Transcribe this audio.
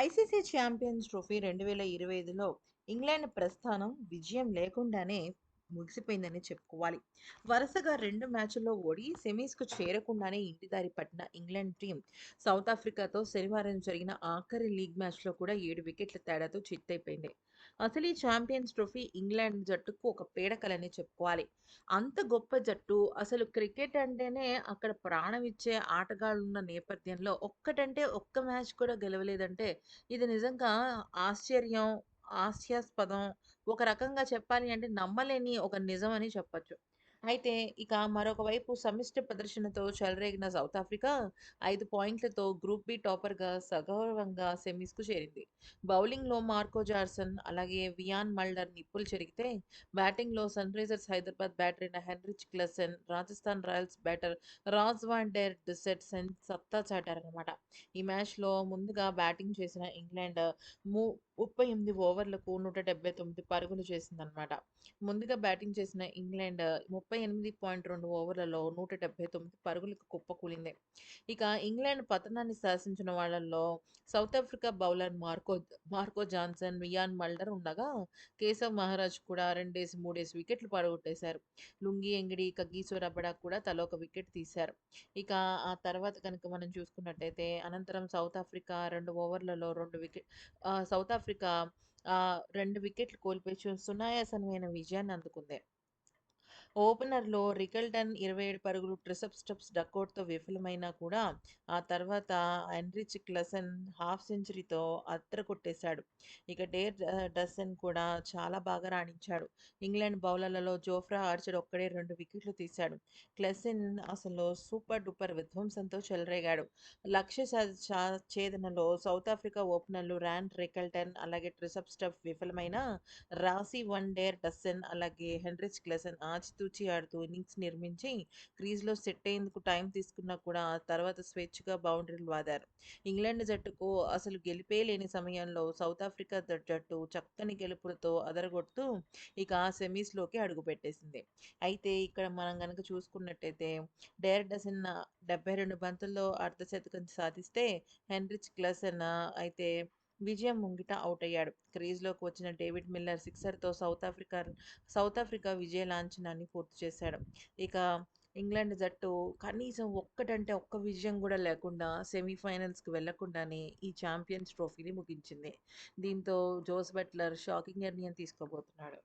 ICC champions trophy రెండు వేల ఇరవై ఐదులో ఇంగ్లాండ్ ప్రస్థానం విజయం లేకుండానే ముగిసిపోయిందని చెప్పుకోవాలి. వరుసగా రెండు మ్యాచ్ల్లో ఓడి సెమీస్కు చేరకుండానే ఇంటిదారి పట్టిన ఇంగ్లాండ్ టీం సౌత్ ఆఫ్రికాతో శనివారం జరిగిన ఆఖరి లీగ్ మ్యాచ్లో కూడా ఏడు వికెట్ల తేడాతో చిత్తైపోయింది. అసలు ఈ ఛాంపియన్స్ ట్రోఫీ ఇంగ్లాండ్ జట్టుకు ఒక పీడకలని చెప్పుకోవాలి. అంత గొప్ప జట్టు అసలు క్రికెట్ అంటేనే అక్కడ ప్రాణం ఇచ్చే ఆటగాళ్ళు ఉన్న నేపథ్యంలో ఒక్కటంటే ఒక్క మ్యాచ్ కూడా గెలవలేదంటే ఇది నిజంగా ఆశ్చర్యం హాస్యాస్పదం. ఒక రకంగా చెప్పాలి అంటే నమ్మలేని ఒక నిజం అని చెప్పొచ్చు. అయితే ఇక మరొక వైపు సమిష్టి ప్రదర్శనతో చెలరేగిన సౌత్ ఆఫ్రికా ఐదు పాయింట్లతో గ్రూప్ బి టాపర్గా సగౌరవంగా సెమీస్కు చేరింది. బౌలింగ్లో మార్కో జార్సన్ అలాగే వియాన్ మల్డర్ నిప్పులు చెరిగితే బ్యాటింగ్లో సన్ రైజర్స్ హైదరాబాద్ బ్యాటర్ అయిన Heinrich Klaasen Rajasthan Royals batter Rassie van der Dussen సత్తా చాటారనమాట ఈ మ్యాచ్లో ముందుగా బ్యాటింగ్ చేసిన ఇంగ్లాండ్ ము ముప్పై ఎనిమిది ఓవర్లకు నూట డెబ్బై తొమ్మిది పరుగులు చేసిందనమాట ముందుగా బ్యాటింగ్ చేసిన ఇంగ్లాండ్ ముప్పై ముప్పై ఎనిమిది పాయింట్ రెండు ఓవర్లలో నూట డెబ్బై తొమ్మిది పరుగులకు కుప్పకూలింది ఇక ఇంగ్లాండ్ పతనాన్ని శాసించిన వాళ్ళల్లో South Africa bowler Marco Marco Jansen Wiaan Mulder ఉండగా కేశవ్ మహారాజ్ కూడా రెండేసి మూడేసి వికెట్లు పడగొట్టేశారు. లుంగి ఎంగిడి కగ్గీసో రబడా కూడా తల ఒక వికెట్ తీశారు. ఇక ఆ తర్వాత కనుక మనం చూసుకున్నట్టయితే అనంతరం సౌత్ ఆఫ్రికా రెండు ఓవర్లలో రెండు వికెట్ సౌత్ ఆఫ్రికా రెండు వికెట్లు కోల్పోయి సునాయాసనమైన విజయాన్ని అందుకుంది. ఓపెనర్లో రికల్టన్ ఇరవై ఏడు పరుగులు ట్రిసప్ స్టెప్స్ డక్అవుట్తో విఫలమైనా కూడా ఆ తర్వాత ఎన్రిచ్ క్లసన్ హాఫ్ సెంచరీతో అత్తర కొట్టేశాడు. ఇక డేర్ డసన్ కూడా చాలా బాగా రాణించాడు. ఇంగ్లాండ్ బౌలర్లలో జోఫ్రా ఆర్చర్ ఒక్కడే రెండు వికెట్లు తీశాడు. క్లసన్ అసలు సూపర్ డూపర్ విధ్వంసంతో చెలరేగాడు. లక్ష్య ఛేదనలో South Africa openers Ryan Rickelton అలాగే ట్రిసప్ స్టెప్ విఫలమైన రాసి వన్ డేర్ డసన్ అలాగే హెన్రిచ్ క్లసన్ ఆచితూచి ఆడుతూ ఇన్నింగ్స్ నిర్మించి క్రీజ్లో సెట్ అయ్యేందుకు టైం తీసుకున్నా కూడా తర్వాత స్వేచ్ఛగా బౌండరీలు వాదారు. ఇంగ్లాండ్ జట్టుకు అసలు గెలిపే లేని సమయంలో సౌత్ ఆఫ్రికా జట్టు చక్కని గెలుపులతో అదరగొడుతూ ఇక సెమీస్లోకి అడుగుపెట్టేసింది. అయితే ఇక్కడ మనం కనుక చూసుకున్నట్టయితే డేర్ డసన్ డెబ్బై రెండు బంతుల్లో అర్ధశతకం సాధిస్తే హెన్రిచ్ క్లసన్ అయితే విజయం ముంగిట అవుట్ అయ్యాడు క్రీజ్లోకి వచ్చిన డేవిడ్ మిల్లర్ సిక్సర్తో సౌత్ ఆఫ్రికా సౌత్ ఆఫ్రికా విజయ లాంఛనాన్ని పూర్తి చేశాడు. ఇక ఇంగ్లాండ్ జట్టు కనీసం ఒక్కటంటే ఒక్క విజయం కూడా లేకుండా సెమీఫైనల్స్కి వెళ్ళకుండానే ఈ ఛాంపియన్స్ ట్రోఫీని ముగించింది. దీంతో జోస్ బట్లర్ షాకింగ్ నిర్ణయం తీసుకోబోతున్నాడు.